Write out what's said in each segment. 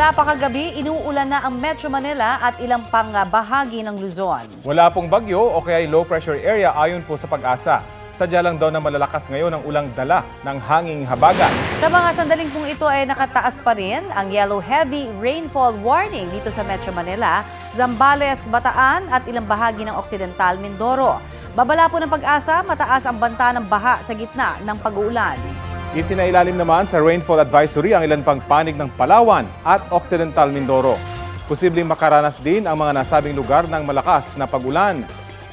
Mula pa kagabi, inuulan na ang Metro Manila at ilang pang ah, bahagi ng Luzon. Wala pong bagyo o kaya low pressure area ayon po sa pag-asa. Sadya lang daw na malalakas ngayon ang ulang dala ng hanging habagat. Sa mga sandaling pong ito ay nakataas pa rin ang yellow heavy rainfall warning dito sa Metro Manila, Zambales, Bataan at ilang bahagi ng Occidental Mindoro. Babala po ng pag-asa, mataas ang banta ng baha sa gitna ng pag-uulan. Isinailalim naman sa rainfall advisory ang ilan pang panig ng Palawan at Occidental Mindoro. Posibleng makaranas din ang mga nasabing lugar ng malakas na pag-ulan.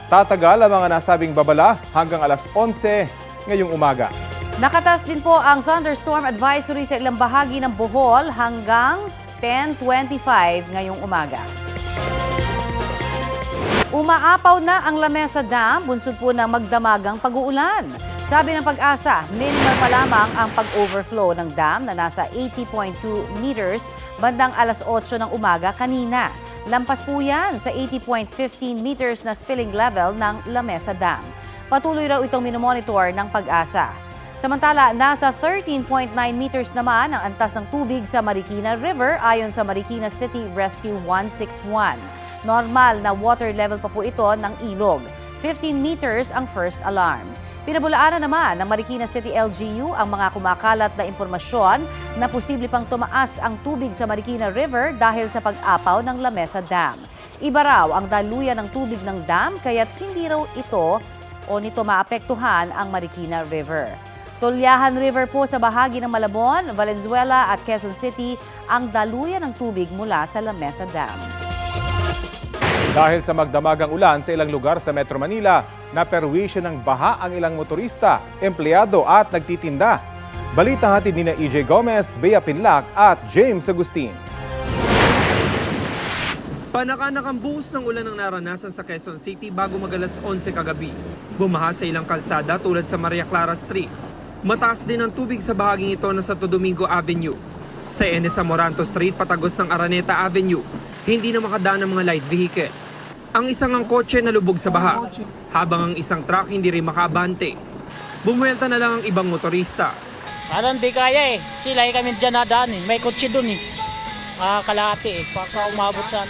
Tatagal ang mga nasabing babala hanggang alas 11 ngayong umaga. Nakatas din po ang thunderstorm advisory sa ilang bahagi ng Bohol hanggang 10.25 ngayong umaga. Umaapaw na ang Lamesa Dam, bunsod po ng magdamagang pag-uulan. Sabi ng pag-asa, minimal pa lamang ang pag-overflow ng dam na nasa 80.2 meters bandang alas 8 ng umaga kanina. Lampas po yan sa 80.15 meters na spilling level ng Lamesa Dam. Patuloy raw itong minomonitor ng pag-asa. Samantala, nasa 13.9 meters naman ang antas ng tubig sa Marikina River ayon sa Marikina City Rescue 161. Normal na water level pa po ito ng ilog. 15 meters ang first alarm. Pinabulaanan naman ng Marikina City LGU ang mga kumakalat na impormasyon na posible pang tumaas ang tubig sa Marikina River dahil sa pag-apaw ng Lamesa Dam. Iba raw ang daluyan ng tubig ng dam kaya't hindi raw ito o nito maapektuhan ang Marikina River. Tulyahan River po sa bahagi ng Malabon, Valenzuela at Quezon City ang daluyan ng tubig mula sa Lamesa Dam. Dahil sa magdamagang ulan sa ilang lugar sa Metro Manila, naperwisyo ng baha ang ilang motorista, empleyado at nagtitinda. Balita hatid ni na EJ Gomez, Bea Pinlac at James Agustin. Panakanak ang buhos ng ulan ng naranasan sa Quezon City bago magalas 11 kagabi. Bumaha sa ilang kalsada tulad sa Maria Clara Street. Mataas din ang tubig sa bahaging ito ng Santo Domingo Avenue. Sa Enes Amoranto Street, patagos ng Araneta Avenue, hindi na makadaan ng mga light vehicle. Ang isang ang kotse na lubog sa baha, habang ang isang truck hindi rin makabante. Bumuelta na lang ang ibang motorista. Parang di kaya eh. Sila eh kami dyan nadaan eh. May kotse dun eh. Ah, kalahati eh. Pagka umabot sa...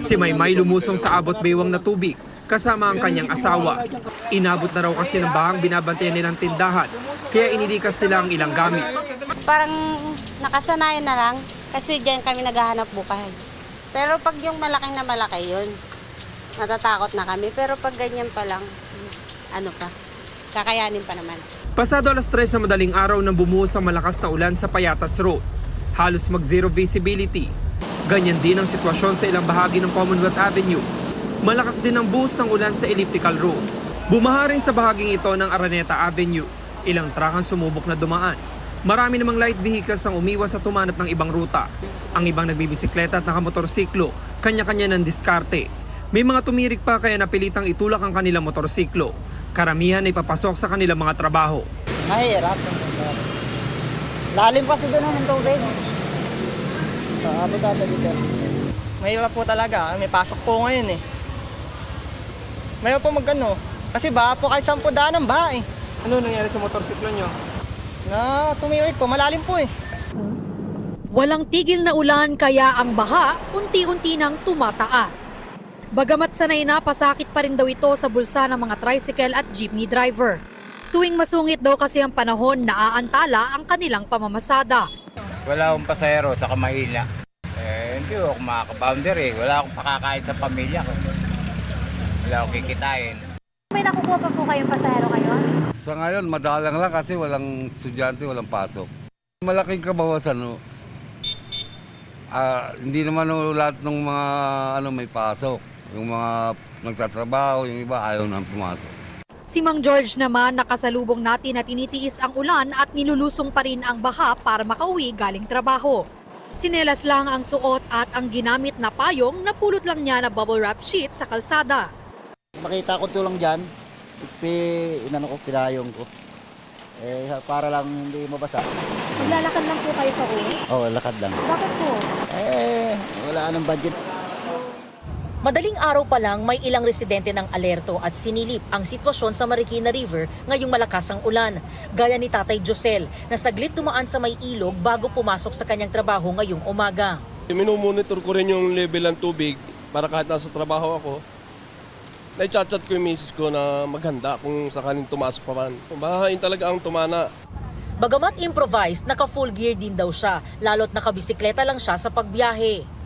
Si Maymay lumusong sa abot bewang na tubig kasama ang kanyang asawa. Inabot na raw kasi ng bahang binabantayan nilang tindahan kaya inilikas nila ang ilang gamit. parang nakasanayan na lang kasi diyan kami naghahanap buhay. Pero pag yung malaking na malaki yun, matatakot na kami. Pero pag ganyan pa lang, ano pa, kakayanin pa naman. Pasado alas 3 sa madaling araw nang bumuhos ang malakas na ulan sa Payatas Road. Halos mag-zero visibility. Ganyan din ang sitwasyon sa ilang bahagi ng Commonwealth Avenue. Malakas din ang buhos ng ulan sa Elliptical Road. Bumaha rin sa bahaging ito ng Araneta Avenue. Ilang truck ang sumubok na dumaan. Marami namang light vehicles ang umiwas sa tumanap ng ibang ruta. Ang ibang nagbibisikleta at nakamotorsiklo, kanya-kanya ng diskarte. May mga tumirik pa kaya napilitang itulak ang kanilang motorsiklo. Karamihan ay papasok sa kanilang mga trabaho. Mahirap. Lalim kasi doon ng tubig. Sa abot ata dito. Mahirap po talaga. May pasok po ngayon eh. Mahirap po magano. Kasi ba po kahit saan po daan ng baha eh. Ano nangyari sa motorsiklo nyo? Na tumirik po. Malalim po eh. Walang tigil na ulan kaya ang baha unti-unti nang tumataas. Bagamat sanay na pasakit pa rin daw ito sa bulsa ng mga tricycle at jeepney driver. Tuwing masungit daw kasi ang panahon, naaantala ang kanilang pamamasada. Wala akong pasahero sa Kamahila. Eh, hindi ako makaka-bounder eh. Wala akong pakakain sa pamilya ko. Wala akong kikitain. May nakukuha pa po kayong pasahero ngayon? Sa ngayon, madalang lang kasi walang estudyante, walang pasok. Malaking kabawasan, no? Ah, hindi naman no, lahat ng mga ano may pasok. Yung mga nagtatrabaho, yung iba ayaw nang pumasok. Si Mang George naman nakasalubong natin na tinitiis ang ulan at nilulusong pa rin ang baha para makauwi galing trabaho. Sinelas lang ang suot at ang ginamit na payong napulot lang niya na bubble wrap sheet sa kalsada. Makita ko tulong dyan. Pi, inano ko, pinayong ko. Eh, para lang hindi mabasa. Maglalakad lang po kayo pa uwi? Oh, lakad lang. Bakit po? Eh, wala nang budget. Madaling araw pa lang may ilang residente ng alerto at sinilip ang sitwasyon sa Marikina River ngayong malakas ang ulan. Gaya ni Tatay Josel na saglit tumaan sa may ilog bago pumasok sa kanyang trabaho ngayong umaga. Minumonitor ko rin yung level ng tubig para kahit nasa trabaho ako, na-chat ko yung misis ko na maghanda kung sakaling tumaas pa man. Bahain talaga ang tumana. Bagamat improvised, naka-full gear din daw siya, lalo't nakabisikleta lang siya sa pagbiyahe.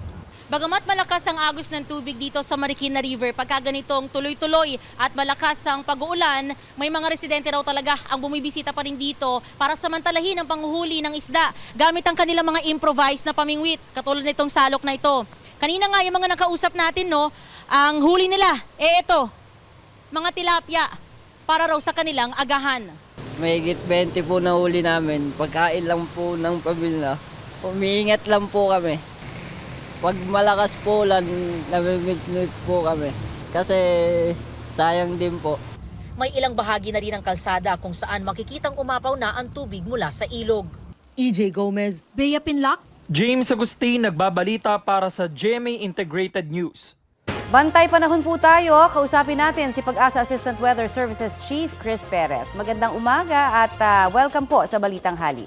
Bagamat malakas ang agos ng tubig dito sa Marikina River, pagka ganitong tuloy-tuloy at malakas ang pag-uulan, may mga residente raw talaga ang bumibisita pa rin dito para samantalahin ang panguhuli ng isda gamit ang kanilang mga improvised na pamingwit, katulad nitong salok na ito. Kanina nga yung mga nakausap natin, no, ang huli nila, eh ito, mga tilapia, para raw sa kanilang agahan. Mahigit 20 po na huli namin. Pagkain lang po ng pamilya. Umiingat lang po kami. Pag malakas po ulan, namimit po kami. Kasi sayang din po. May ilang bahagi na rin ng kalsada kung saan makikitang umapaw na ang tubig mula sa ilog. EJ Gomez, Bea Pinlock, James Agustin nagbabalita para sa GMA Integrated News. Bantay panahon po tayo. Kausapin natin si Pag-asa Assistant Weather Services Chief Chris Perez. Magandang umaga at ah, welcome po sa Balitang Hali.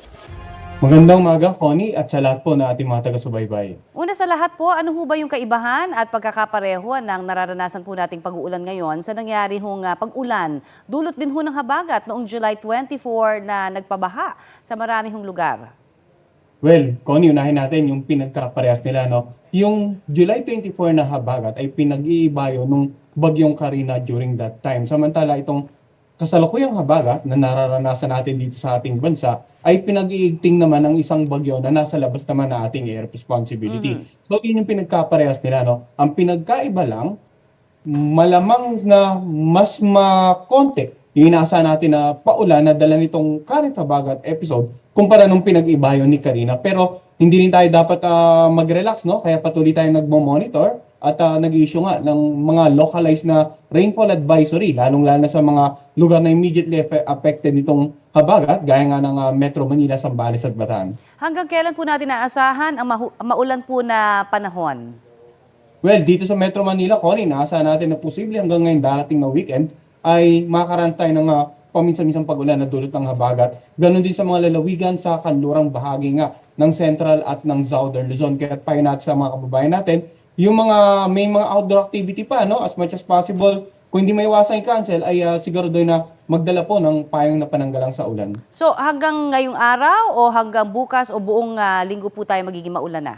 Magandang umaga, Connie, at sa lahat po na ating mga taga-subaybay. Una sa lahat po, ano ho ba yung kaibahan at pagkakapareho ng nararanasan po nating pag-uulan ngayon sa nangyari hong ah, pag-ulan? Dulot din ho ng habagat noong July 24 na nagpabaha sa marami hong lugar. Well, Connie, unahin natin yung pinagkaparehas nila. No? Yung July 24 na habagat ay pinag-iibayo nung bagyong Karina during that time. Samantala, itong kasalukuyang habagat na nararanasan natin dito sa ating bansa ay pinag-iigting naman ng isang bagyo na nasa labas naman na ating air responsibility. So, yun yung pinagkaparehas nila. No? Ang pinagkaiba lang, malamang na mas makonti yung inaasahan natin na paulan na dala nitong current habagat episode kumpara nung pinag-ibayo ni Karina. Pero hindi rin tayo dapat ah, mag-relax, no? Kaya patuloy tayong nagmo-monitor at ah, nag-issue nga ng mga localized na rainfall advisory, lalong-lalo na sa mga lugar na immediately affe- affected nitong habagat, gaya nga ng ah, Metro Manila, Sambales at Bataan. Hanggang kailan po natin naasahan ang mahu- maulan po na panahon? Well, dito sa Metro Manila, Connie, naasahan natin na posible hanggang ngayon darating na weekend ay makakaroon tayo ng uh, paminsan-minsang pag-ulan na dulot ng habagat. Ganon din sa mga lalawigan sa kanlurang bahagi nga ng Central at ng Southern Luzon. Kaya payo natin sa mga kababayan natin, yung mga may mga outdoor activity pa, no, as much as possible, kung hindi may iwasan i-cancel, ay uh, siguro doon na magdala po ng payong na pananggalang sa ulan. So hanggang ngayong araw o hanggang bukas o buong ah, linggo po tayo magiging maulan na?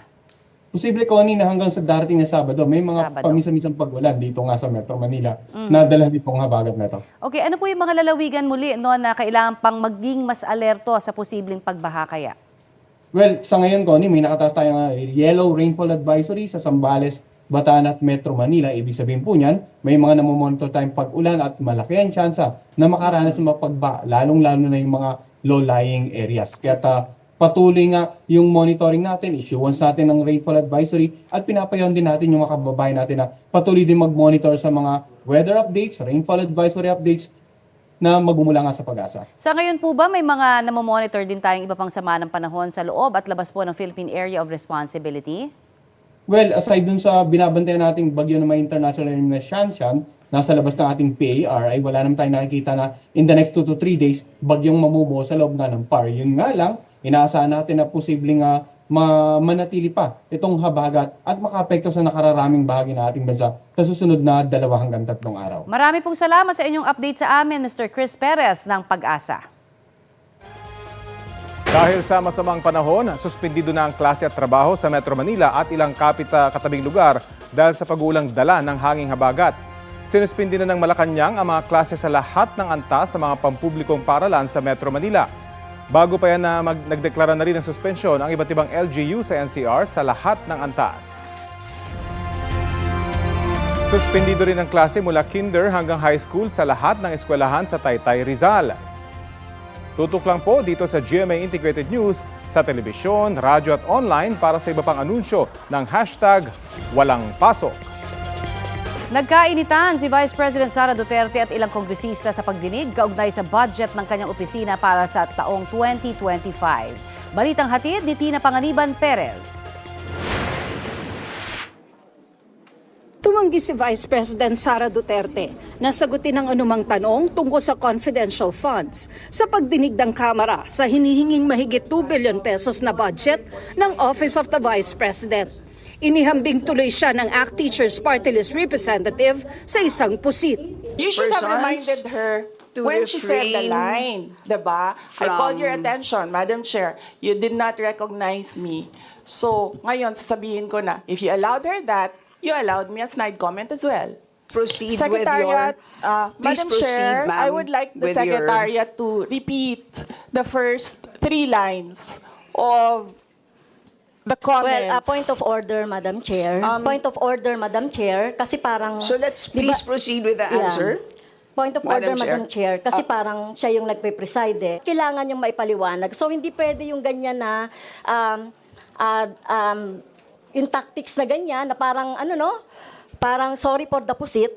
Posible, Connie, na hanggang sa darating na Sabado, may mga Sabado. paminsan-minsang pag-ulan dito nga sa Metro Manila na dala nitong habagat na to. Okay, ano po yung mga lalawigan muli no, na kailangan pang maging mas alerto sa posibleng pagbaha kaya? Well, sa ngayon, Connie, may nakataas tayong uh, yellow rainfall advisory sa Sambales, Bataan at Metro Manila. Ibig sabihin po niyan, may mga namomonitor tayong pag-ulan at malaki ang tsansa na makaranas ng mapagba, lalong-lalo na yung mga low-lying areas. Kaya uh, patuloy nga yung monitoring natin, issuance natin ng rainfall advisory at pinapayon din natin yung mga kababayan natin na patuloy din mag-monitor sa mga weather updates, rainfall advisory updates na magmumula nga sa pag-asa. Sa ngayon po ba may mga namomonitor din tayong iba pang sama ng panahon sa loob at labas po ng Philippine Area of Responsibility? Well, aside dun sa binabantayan nating bagyo na may international name na Shanshan, nasa labas ng ating PAR, ay wala naman tayong nakikita na in the next 2 to 3 days, bagyong mamubuo sa loob nga ng PAR. Yun nga lang, inaasahan natin na posibleng nga ma- manatili pa itong habagat at makaapekto sa nakararaming bahagi ng ating bansa sa susunod na dalawa hanggang tatlong araw. Marami pong salamat sa inyong update sa amin, Mr. Chris Perez ng Pag-asa. Dahil sa masamang panahon, suspendido na ang klase at trabaho sa Metro Manila at ilang kapita katabing lugar dahil sa pag-uulang dala ng hanging habagat. Sinuspindi na ng Malacanang ang mga klase sa lahat ng antas sa mga pampublikong paralan sa Metro Manila. Bago pa yan na mag- nagdeklara na rin ng suspensyon ang iba't ibang LGU sa NCR sa lahat ng antas. Suspendido rin ang klase mula kinder hanggang high school sa lahat ng eskwelahan sa Taytay Rizal. Tutok lang po dito sa GMA Integrated News sa telebisyon, radyo at online para sa iba pang anunsyo ng hashtag Walang Pasok. Nagkainitan si Vice President Sara Duterte at ilang kongresista sa pagdinig kaugnay sa budget ng kanyang opisina para sa taong 2025. Balitang hatid ni Tina Panganiban Perez. Tumanggi si Vice President Sara Duterte na sagutin ang anumang tanong tungkol sa confidential funds sa pagdinig ng Kamara sa hinihinging mahigit 2 billion pesos na budget ng Office of the Vice President. Inihambing tuloy siya ng ACT Teachers Party List representative sa isang pusit. You should have reminded her to when she said the line, diba? I called your attention, Madam Chair. You did not recognize me. So, ngayon, sasabihin ko na, if you allowed her that, you allowed me a snide comment as well. Proceed Secretariat, with your... uh, Please Madam proceed, Chair, ma'am, I would like the with your- Secretariat to repeat the first three lines of the comments. Well, a point of order, Madam Chair. Um, point of order, Madam Chair, kasi parang... So let's please proceed with the Yeah. answer. Point of Madam order, Chair. Madam Chair, kasi Ah. parang siya yung nagpe-preside eh. Kailangan yung maipaliwanag. So, hindi pwede yung ganyan na, um, ah, um, yung tactics na ganyan, na parang, ano no, parang sorry for the pusit,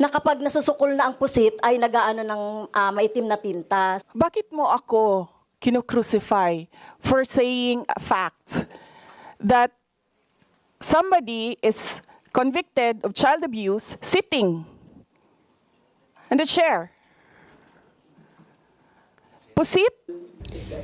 na kapag nasusukol na ang pusit, ay nagaano ng ah, maitim na tinta. Bakit mo ako kinocrucify for saying a fact that somebody is convicted of child abuse sitting in the chair? Pusit?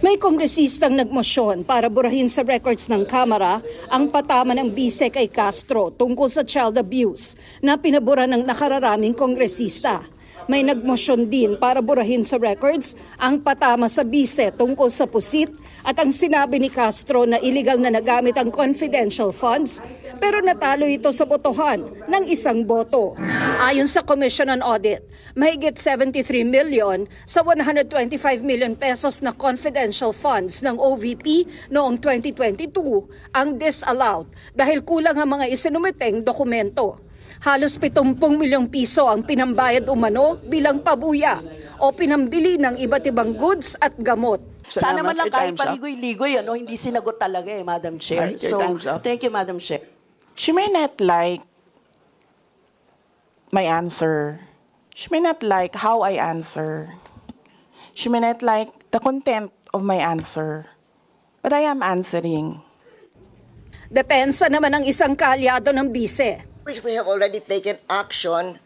May kongresistang nagmosyon para burahin sa records ng Kamara ang patama ng bise kay Castro tungkol sa child abuse na pinabura ng nakararaming kongresista. May nagmosyon din para burahin sa records ang patama sa bise tungkol sa pusit at ang sinabi ni Castro na illegal na nagamit ang confidential funds pero natalo ito sa botohan ng isang boto. Ayon sa Commission on Audit, mahigit 73 million sa 125 million pesos na confidential funds ng OVP noong 2022 ang disallowed dahil kulang ang mga isinumiteng dokumento. Halos 70 milyong piso ang pinambayad umano bilang pabuya o pinambili ng iba't ibang goods at gamot. Salamat. Sana man lang kahit up. paligoy-ligoy, ano, hindi sinagot talaga eh, Madam Chair. Your time's up. thank you, Madam Chair. She may not like my answer. She may not like how I answer. She may not like the content of my answer. But I am answering. Depensa naman ng isang kaalyado ng bise. which we have already taken action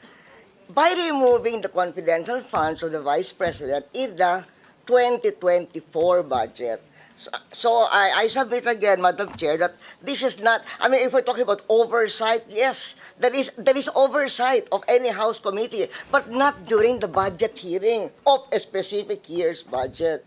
by removing the confidential funds of the Vice President in the 2024 budget. So, so I, I submit again, Madam Chair, that this is not, I mean, if we're talking about oversight, yes, there is, there is oversight of any House committee, but not during the budget hearing of a specific year's budget.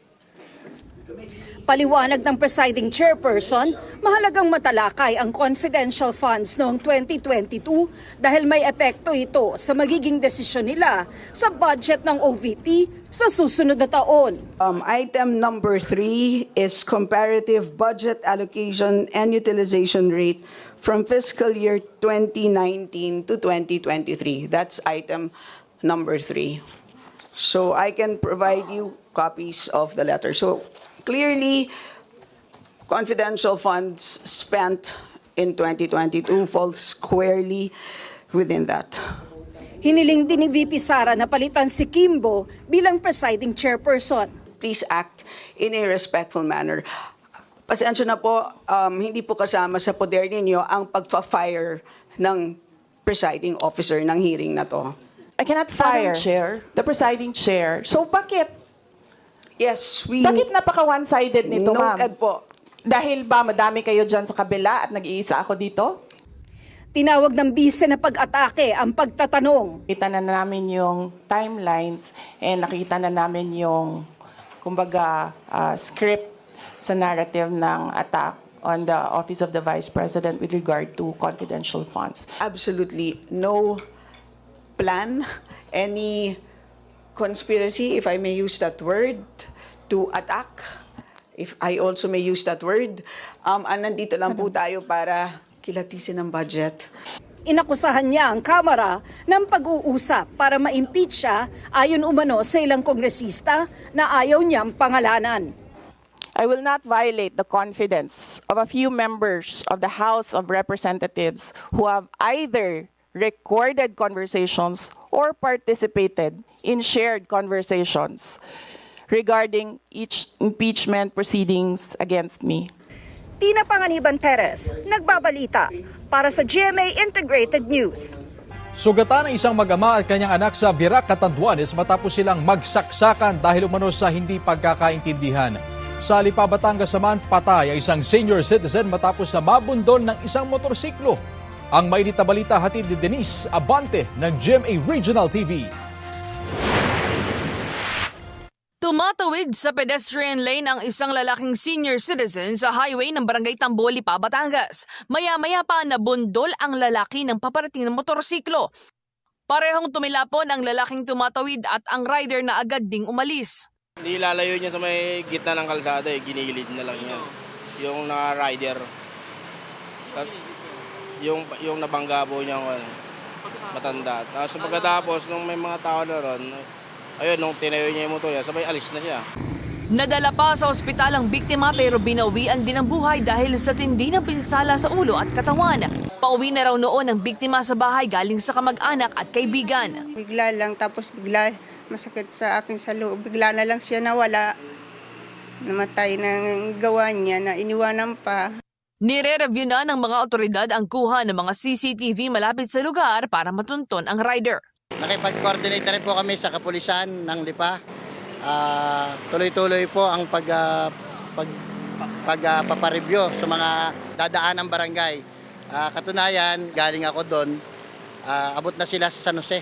Paliwanag ng presiding chairperson, mahalagang matalakay ang confidential funds noong 2022 dahil may epekto ito sa magiging desisyon nila sa budget ng OVP sa susunod na taon. Um, item number three is comparative budget allocation and utilization rate from fiscal year 2019 to 2023. That's item number three. So I can provide you copies of the letter. So clearly, confidential funds spent in 2022 falls squarely within that. Hiniling din ni VP Sara na palitan si Kimbo bilang presiding chairperson. please act in a respectful manner. Pasensya na po, um, hindi po kasama sa poder ninyo ang pagfa-fire ng presiding officer ng hearing na to. I cannot fire the presiding chair. So bakit? Yes, we... Bakit napaka one-sided nito, ma'am? Noted po. Dahil ba madami kayo dyan sa kabila at nag-iisa ako dito? Tinawag ng bise na pag-atake ang pagtatanong. Kita na namin yung timelines and nakita na namin yung, kumbaga, ah, script sa narrative ng attack on the Office of the Vice President with regard to confidential funds. Absolutely no plan, any conspiracy, if I may use that word, to attack, if I also may use that word. Um, ah, nandito lang po tayo para kilatisin ang budget. Inakusahan niya ang Kamara ng pag-uusap para ma-impeach siya ayon umano sa ilang kongresista na ayaw niyang pangalanan. I will not violate the confidence of a few members of the House of Representatives who have either recorded conversations or participated in shared conversations regarding each impeachment proceedings against me. Tina Panganiban Perez, nagbabalita para sa GMA Integrated News. Sugatan ang isang mag-ama at kanyang anak sa Virac, Catanduanes matapos silang magsaksakan dahil umano sa hindi pagkakaintindihan. Sa Lipa, Batangas naman, patay ang isang senior citizen matapos na mabundol ng isang motorsiklo. Ang mainit na balita hatid ni Denise Abante ng GMA Regional TV. Tumatawid sa pedestrian lane ang isang lalaking senior citizen sa highway ng Barangay Tamboli, pa Batangas. Maya-maya pa nabundol ang lalaki ng paparating na motorsiklo. Parehong tumilapon ang lalaking tumatawid at ang rider na agad ding umalis. Hindi lalayo niya sa may gitna ng kalsada eh, ginigilid na lang niya. Yung na-rider. At yung, yung nabangga po niya ano, matanda. Tapos pagkatapos, nung may mga tao na ron, ayun, nung tinayo niya yung motor niya, sabay alis na siya. Nadala pa sa ospital ang biktima pero binawian din ang buhay dahil sa tindi ng pinsala sa ulo at katawan. Pauwi na raw noon ang biktima sa bahay galing sa kamag-anak at kaibigan. Bigla lang, tapos bigla masakit sa akin sa loob. Bigla na lang siya nawala. Namatay ng gawa niya na iniwanan pa. Nire-review na ng mga otoridad ang kuha ng mga CCTV malapit sa lugar para matunton ang rider. Nakipag-coordinate na rin po kami sa kapulisan ng Lipa. Ah, tuloy-tuloy po ang pag, ah, pag, pag ah, papareview sa mga dadaan ng barangay. Ah, katunayan, galing ako doon, ah, abot na sila sa San Jose.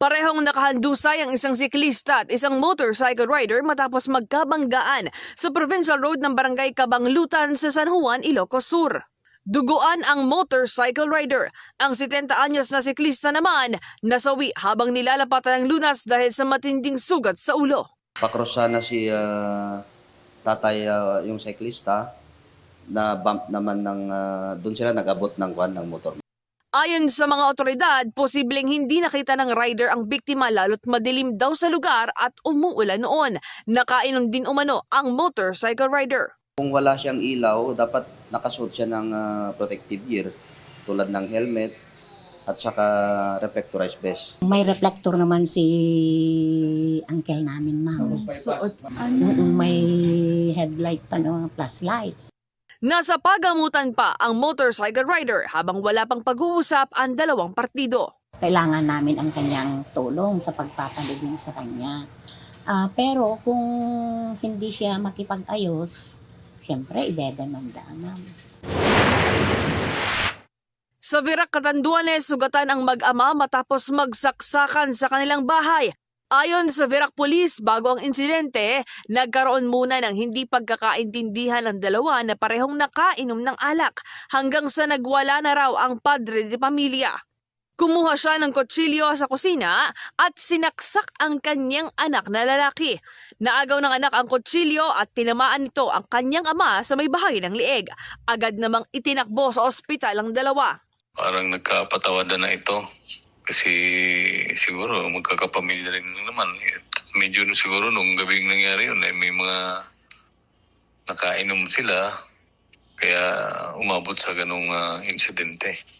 Parehong nakahandusay ang isang siklista at isang motorcycle rider matapos magkabanggaan sa provincial road ng barangay Kabanglutan sa San Juan, Ilocos Sur. Duguan ang motorcycle rider. Ang 70 anyos na siklista naman nasawi habang nilalapatan ng lunas dahil sa matinding sugat sa ulo. Pakros sana si ah, tatay ah, yung cyclista na bump naman ng ah, doon sila nag-abot ng kwan ng motor. Ayon sa mga otoridad, posibleng hindi nakita ng rider ang biktima lalo't madilim daw sa lugar at umuulan noon. Nakainom din umano ang motorcycle rider. Kung wala siyang ilaw, dapat nakasuot siya ng ah, protective gear tulad ng helmet at saka reflectorized vest. May reflector naman si uncle namin, ma'am. Suot, ano? May headlight pa ng flashlight. Nasa pagamutan pa ang motorcycle rider habang wala pang pag-uusap ang dalawang partido. Kailangan namin ang kanyang tulong sa pagpapaligid sa kanya. Ah, pero kung hindi siya makipag-ayos, siyempre idedemanda namin. Sa Virac, Catanduanes, sugatan ang mag-ama matapos magsaksakan sa kanilang bahay. Ayon sa Virac Police, bago ang insidente, nagkaroon muna ng hindi pagkakaintindihan ng dalawa na parehong nakainom ng alak hanggang sa nagwala na raw ang padre de pamilya. Kumuha siya ng kutsilyo sa kusina at sinaksak ang kanyang anak na lalaki. Naagaw ng anak ang kutsilyo at tinamaan nito ang kanyang ama sa may bahagi ng lieg. Agad namang itinakbo sa ospital ang dalawa. parang nagkapatawadan na ito. Kasi siguro magkakapamilya rin naman. Medyo siguro nung gabing nangyari yun, eh, may mga nakainom sila. Kaya umabot sa ganong ah, insidente.